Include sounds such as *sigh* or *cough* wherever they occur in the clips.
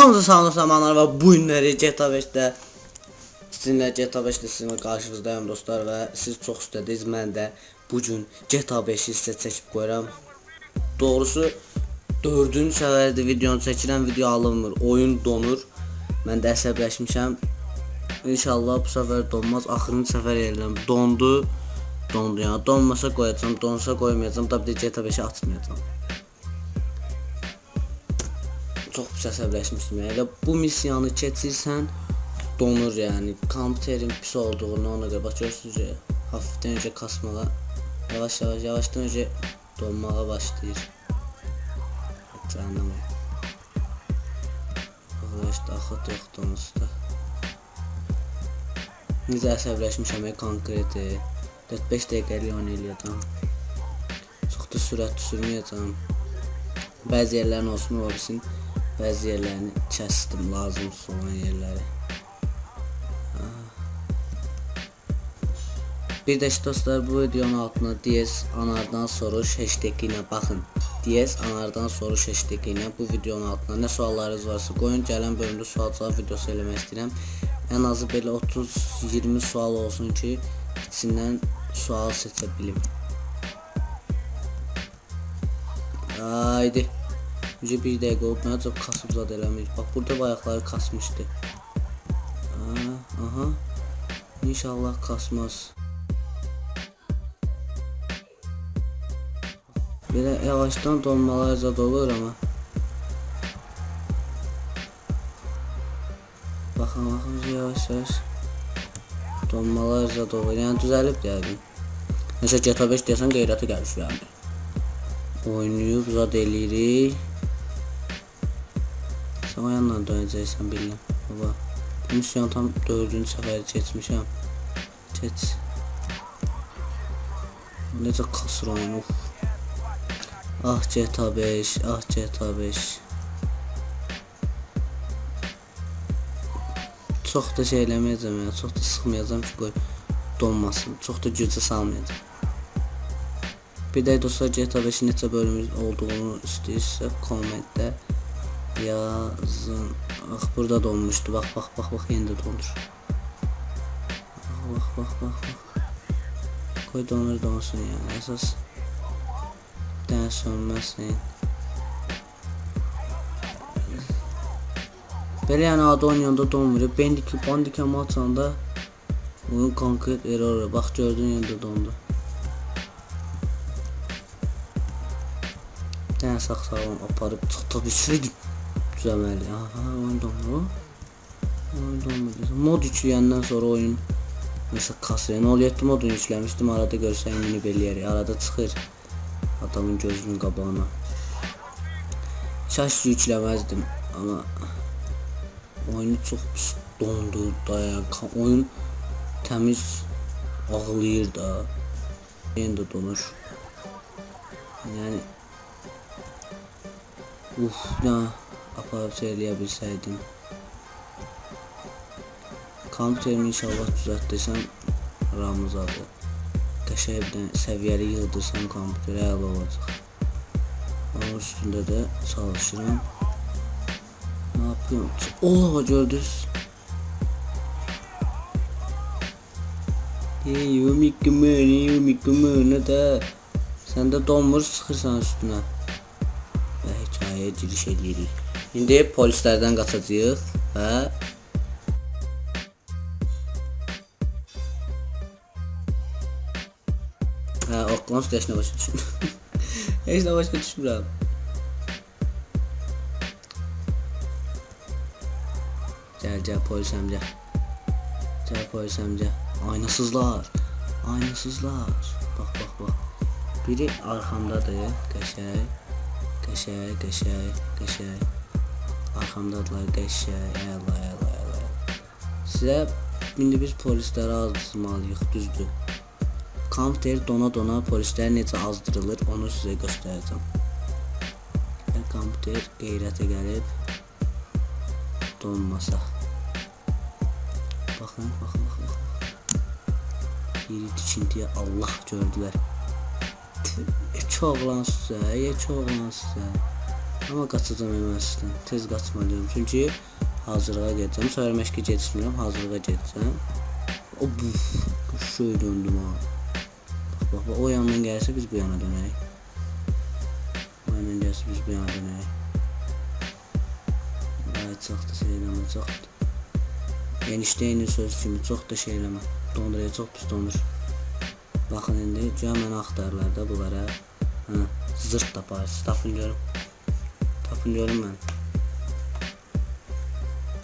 Hamza sağlık zamanlar ve bu günleri GTA 5'te sizinle GTA 5'te sizin karşınızdayım dostlar ve siz çok istədiniz mən də bu gün GTA 5'i sizə çəkib. Doğrusu 4-cü səfərdə videonu çəkirəm, video alınmır, oyun donur. Mən də əsəbləşmişəm. İnşallah bu səfər donmaz. Axırıncı səfər edirəm. Dondu. Dondu ya. Donmasa qoyacağam, donsa qoymayacağım. Tabii ki GTA 5'i açmayacağım. Çox pis əsəbləşmişdim. Elə bu missiyanı keçirsən donur yəni. Kompüterin pis olduğunu ona görə bax görürsüz. Hafifdən öncə kasmağa, yavaş yavaş yavaşdan öncə donmağa başlayır. Canım. Arkadaşlar axıt yoxdur onsuz da. Necə əsəbləşmişəm ya konkreti. 4-5 dəqiqəlik oynayacağam. Çox da sürət sürməyəcəm. Bəzi yerlərin olsun olsun. Bəzi yerlərini kəsdim lazımsız olan yerləri. Bir de işte dostlar bu videonun altına DS anardan soruş hashtag ile bakın. DS anardan soruş hashtag ile bu videonun altına ne suallarınız varsa koyun. Gələn bölümdə sual cavab videosu eləmək istəyirəm. Ən azı belə 30-20 sual olsun ki, içindən sual seçə bilim. Haydi. Önce bir dəqiqə olub mənə çox kasıb zad eləmir. Bax burada bayaqları kasmışdı. Aa, aha. İnşallah kasmaz. Belə yavaşdan donmalar zad olur ama. Baxın, baxın yavaş yavaş. Donmalar zad olur. Yəni düzəlib yəqin. Nəsə GTA 5 deyəsən qeyrəti gəlir yəni. Oynayıb zad eləyirik. Sən o yandan dönəcəksən bilin. Baba. Misyon tam 4-cü səfəri keçmişəm. Keç. Necə kasır oyun uf. Ah GTA 5, ah GTA 5. Çox da şey eləməyəcəm ya, çox da sıxmayacağam ki qoy donmasın. Çox da gücə salmayacağam. Bir də dostlar GTA 5-in neçə bölümü olduğunu istəyirsə kommentdə yazın. Bax burada donmuşdu. Bax bax bax bax yenə də donur. Bax bax bax bax. Qoy donur donsun yəni. Əsas dənə sönməsin. Belə yəni adı oynayanda donmur. Bandicam, Bandicam açanda oyun konkret error. Bax gördün yenə dondu. Dənə sağ sağlam aparıb çıxdı biçirdim. Düzəməli. Aha, oyun dondu. Oyun dondu. Mod yükləyəndən sonra oyun Mesela kasaya ne oluyor modunu yüklemiştim arada görsen yeni belirli arada çıkır adamın gözünün qabağına Şaş yüklemezdim ama oyunu çok pis dondu dayan oyun temiz ağlayır da yine de donur yani uf ne aparıp söyleyebilseydim Kompüterimi inşallah düzəltdirsən Ramız adı. Qəşəngdən səviyyəli yığdırsan kompüterə əla olacaq. Onun üstündə də çalışıram. Ne yapıyorum? Ola gördünüz. Ey yumikimi, yumikimi da Sən də donmur sıxırsan üstünə. Və hekayəyə giriş edirik. İndi polislərdən qaçacağıq və Ha oklan su yaşına başa düşün. *laughs* yaşına başa düşmürəm. Gel gel polis amca. Gel polis amca. Aynasızlar. Aynasızlar. Bak bak bak. Biri arkamdadır. Qəşəng. Qəşəng, qəşəng, qəşəng. Arkamdadılar qəşəng. Əla, əla, əla. Sizə indi biz polisləri azmalıyıq, düzdür. Kompüter dona dona polislər necə azdırılır onu sizə göstərəcəm. Və kompüter qeyrətə gəlib donmasa. Baxın, baxın, baxın. baxın. Biri tikintiyə Allah gördülər. Oğlan sizə, heç oğlan sizə. Amma qaçacağam üniversitedən. Tez qaçmalıyam. Çünki hazırlığa gedəcəm. Sonra məşqə getmirəm, hazırlığa gedəcəm. O şey döndüm ha. Bax, bax, o yandan gəlsə biz bu yana dönərik. O yandan gəlsə biz bu yana dönərik. Ay çoxdur şey eləmə, çoxdur. Enişteynin söz kimi çox da şey eləmə. Donduraya çox pis dondur. Baxın indi güya məni axtarırlar da bunlara. Hə, zırt. Tapın görüm. Tapın görüm mən.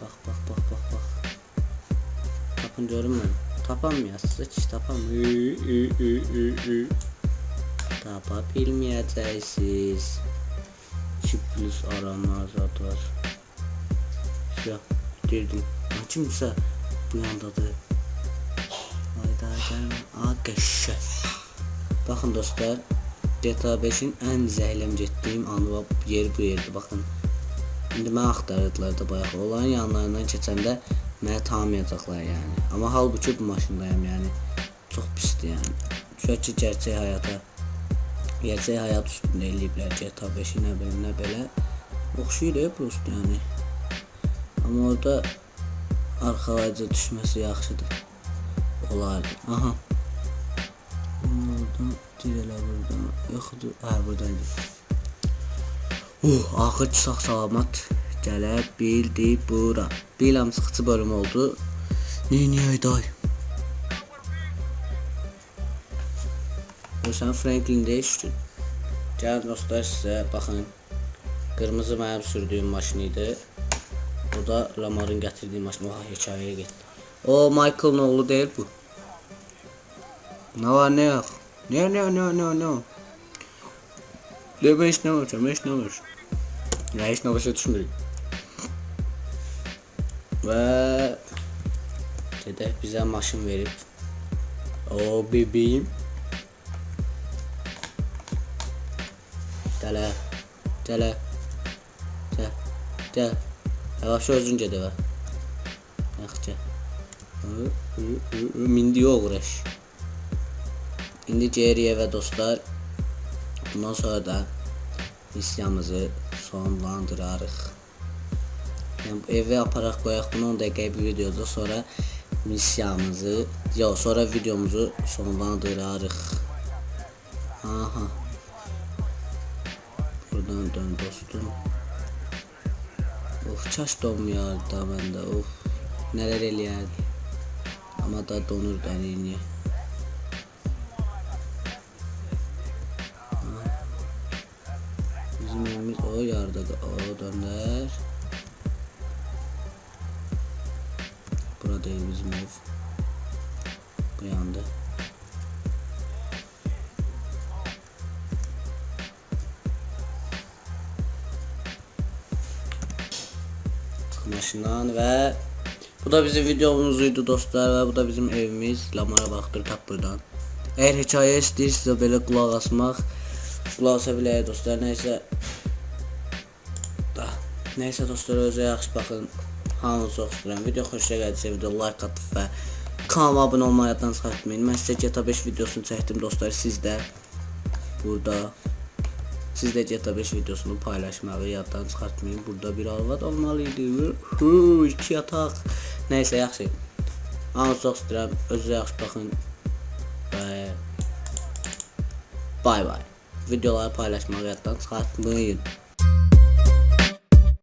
Bax, bax, bax, bax, bax. Tapın görüm mən. Tapamayasınız, heç tapam. Ü, ü, ü, ü, ü. Tapa bilməyəcəksiniz. 2 plus arama zat var. Şu girdim. Kimsə bu yandadır. Hayda gəlmə. A qəşşə. Baxın dostlar, GTA 5-in ən getdiyim anı və yeri bu yerdir. Baxın. İndi məni axtarırdılar da bayaq. Onların yanlarından keçəndə məni tanımayacaqlar yəni. Amma halbuki bu maşındayam yəni. Çox pisdir yəni. Şöyle ki gerçək həyata gerçək həyat üstündə eləyiblər GTA 5-i nə belə nə belə. Oxşuyur ya prosto yəni. Amma orada arxalayıcı düşməsi yaxşıdır. Olardı. Aha. Oradan dirələ buradan. Yoxdur. Hə, buradaydı. Uh, axır sağ salamat gələ bildi bura. Biləm sıxıcı bölüm oldu. Niyə day? Görsən Franklin değişdi. Gəl dostlar sizə baxın. Qırmızı mənim sürdüyüm maşın idi. O da Lamar'ın gətirdiyi maşın. Vah hekayəyə getdi. O Michael'ın oğlu deyil bu. Ne var ne yok. Ne ne ne ne. Ne beş ne var beş ne var. Ya hiç ne başa düşmüyorum. Ve Dede bize maşın verip O bebeğim Gələ Gələ Gəl Gəl Yavaş özün gedə və Yaxşı Mindi uğraş İndi geriye ve dostlar Bundan sonra da Misyamızı sonlandırarıq Yəni evə aparaq qoyaq bunu 10 dəqiqəyə bir videoda sonra missiyamızı yox sonra videomuzu sonlandırarıq. Aha. Buradan dön dostum. Of çaş donmuyor da bende of. Neler eləyərdi. Amma da donur dəniyini. Bizim o yarda o döner. Burada değil bizim ev. Bu yanda. Maşından ve bu da bizim videomuzuydu dostlar ve bu da bizim evimiz. Lamara baktır tap buradan. Eğer hikaye istəyirsinizsə belə qulaq asmaq qulaq asa dostlar. Nəysə da. Nəysə dostlar özə yaxşı baxın. Hamınızı çox istəyirəm. Video xoşuna gəldisə video like atıb və kanalıma abunə olmayı yaddan çıxartmayın. Mən sizə GTA 5 videosunu çəkdim dostlar. Siz də burada siz də GTA 5 videosunu paylaşmağı yaddan çıxartmayın. Burada bir arvad olmalıydı. Hu, iki yataq. Nəysə yaxşı. Hamınızı çox istəyirəm. Özünüzə yaxşı baxın. Və bay bay. Videoları paylaşmağı yaddan çıxartmayın.